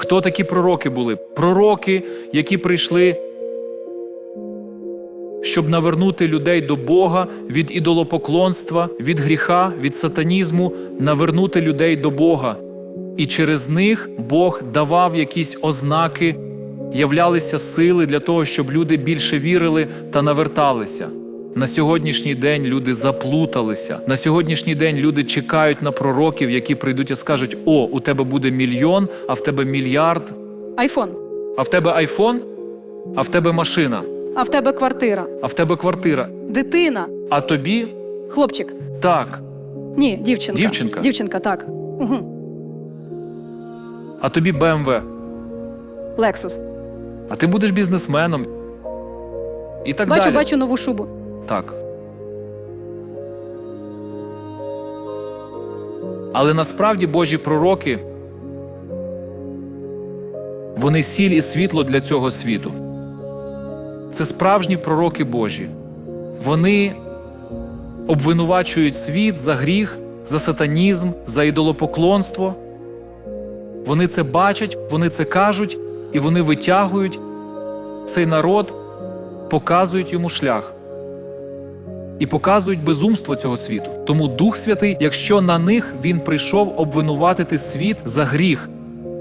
Хто такі пророки були? Пророки, які прийшли, щоб навернути людей до Бога від ідолопоклонства, від гріха, від сатанізму, навернути людей до Бога. І через них Бог давав якісь ознаки, являлися сили для того, щоб люди більше вірили та наверталися. На сьогоднішній день люди заплуталися. На сьогоднішній день люди чекають на пророків, які прийдуть і скажуть: О, у тебе буде мільйон, а в тебе мільярд, Айфон. а в тебе айфон, а в тебе машина, А в тебе квартира. а в тебе квартира. Дитина. А тобі Хлопчик. так, Ні, дівчинка. Дівчинка? Дівчинка, так. Угу. а тобі БМВ. Лексус. А ти будеш бізнесменом. І так бачу, далі. бачу нову шубу. Так. Але насправді Божі пророки вони сіль і світло для цього світу. Це справжні пророки Божі. Вони обвинувачують світ за гріх, за сатанізм, за ідолопоклонство. Вони це бачать, вони це кажуть, і вони витягують цей народ, показують йому шлях і показують безумство цього світу. Тому Дух Святий, якщо на них він прийшов обвинуватити світ за гріх,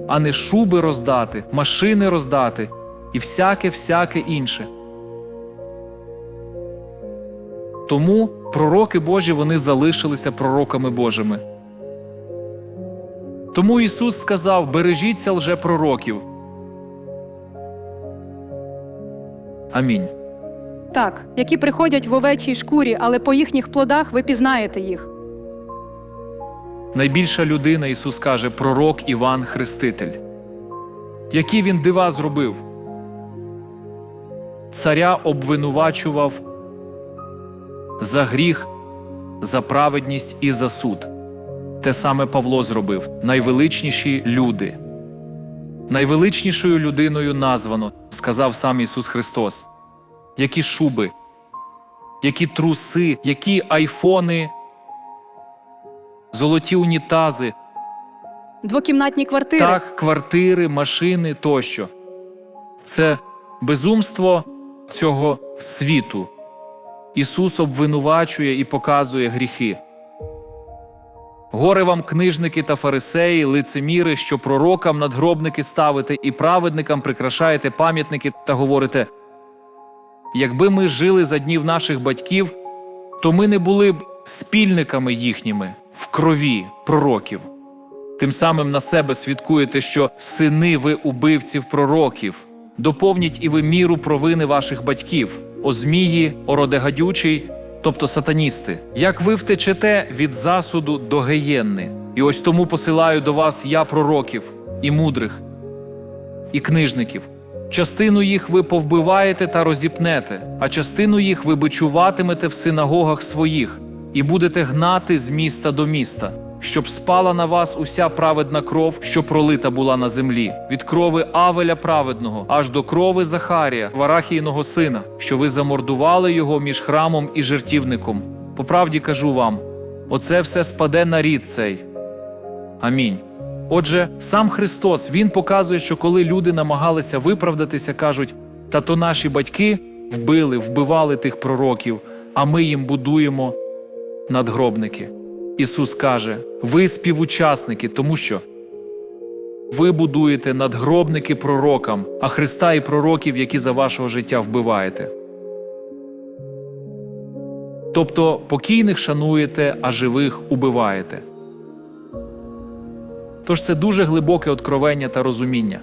а не шуби роздати, машини роздати і всяке всяке інше. Тому пророки Божі вони залишилися пророками Божими. Тому Ісус сказав: бережіться лжепророків. Амінь. Так, які приходять в овечій шкурі, але по їхніх плодах ви пізнаєте їх. Найбільша людина, Ісус каже, пророк Іван Хреститель. Які він дива зробив? Царя обвинувачував за гріх, за праведність і за суд. Те саме Павло зробив найвеличніші люди. Найвеличнішою людиною названо, сказав сам Ісус Христос. Які шуби, які труси, які айфони, золоті унітази, Двокімнатні квартири. так, квартири, машини тощо. Це безумство цього світу. Ісус обвинувачує і показує гріхи. Горе вам, книжники та фарисеї, лицеміри, що пророкам надгробники ставите і праведникам прикрашаєте пам'ятники та говорите: якби ми жили за днів наших батьків, то ми не були б спільниками їхніми в крові пророків. Тим самим на себе свідкуєте, що сини ви убивців пророків. Доповніть і ви міру провини ваших батьків, о змії, о роде гадючий, тобто сатаністи. Як ви втечете від засуду до геєнни, і ось тому посилаю до вас я пророків і мудрих, і книжників. Частину їх ви повбиваєте та розіпнете, а частину їх ви бичуватимете в синагогах своїх, і будете гнати з міста до міста, щоб спала на вас уся праведна кров, що пролита була на землі, від крови Авеля праведного, аж до крови Захарія, Варахійного сина, що ви замордували його між храмом і жертівником. По правді кажу вам: оце все спаде на рід цей. Амінь. Отже, сам Христос Він показує, що коли люди намагалися виправдатися, кажуть: та то наші батьки вбили, вбивали тих пророків, а ми їм будуємо надгробники. Ісус каже: ви співучасники, тому що ви будуєте надгробники пророкам, а Христа і пророків, які за вашого життя вбиваєте. Тобто покійних шануєте, а живих убиваєте. Тож це дуже глибоке откровення та розуміння.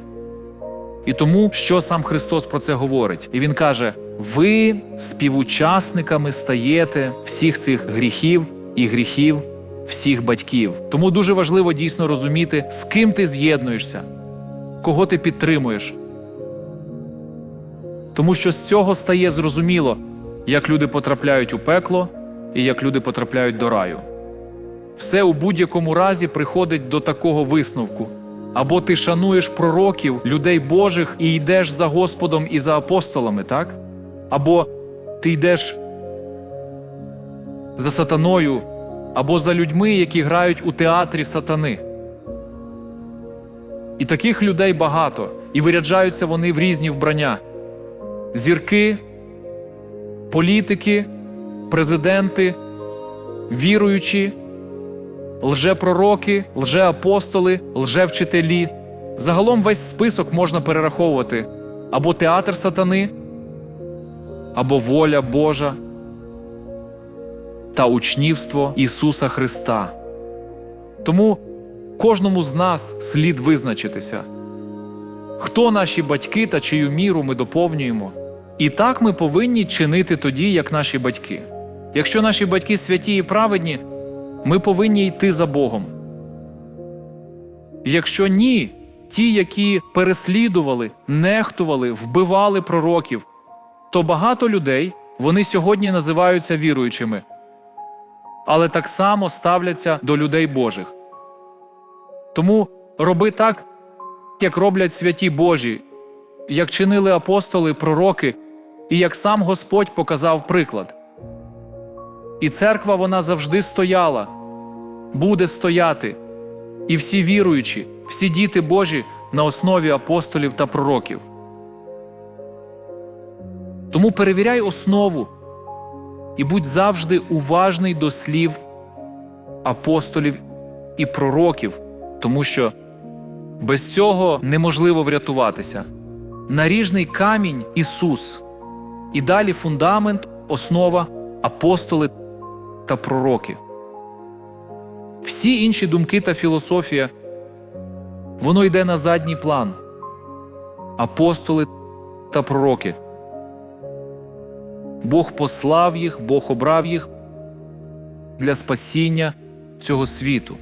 І тому, що сам Христос про це говорить, і Він каже: ви співучасниками стаєте всіх цих гріхів і гріхів всіх батьків. Тому дуже важливо дійсно розуміти, з ким ти з'єднуєшся, кого ти підтримуєш. Тому що з цього стає зрозуміло, як люди потрапляють у пекло і як люди потрапляють до раю. Все у будь-якому разі приходить до такого висновку. Або ти шануєш пророків, людей Божих і йдеш за Господом і за апостолами, так? Або ти йдеш за сатаною, або за людьми, які грають у театрі сатани. І таких людей багато, і виряджаються вони в різні вбрання: зірки, політики, президенти, віруючі, лжепророки, лжеапостоли, лжевчителі. Загалом весь список можна перераховувати або театр сатани, або воля Божа та учнівство Ісуса Христа. Тому кожному з нас слід визначитися, хто наші батьки та чию міру ми доповнюємо. І так ми повинні чинити тоді, як наші батьки. Якщо наші батьки святі і праведні, ми повинні йти за Богом. Якщо ні, ті, які переслідували, нехтували, вбивали пророків, то багато людей вони сьогодні називаються віруючими, але так само ставляться до людей Божих. Тому роби так, як роблять святі Божі, як чинили апостоли, пророки, і як сам Господь показав приклад. І церква вона завжди стояла, буде стояти, і всі віруючі, всі діти Божі на основі апостолів та пророків. Тому перевіряй основу і будь завжди уважний до слів апостолів і пророків, тому що без цього неможливо врятуватися. Наріжний камінь Ісус, і далі фундамент, основа, апостоли та пророки. Всі інші думки та філософія воно йде на задній план. Апостоли та пророки. Бог послав їх, Бог обрав їх для спасіння цього світу.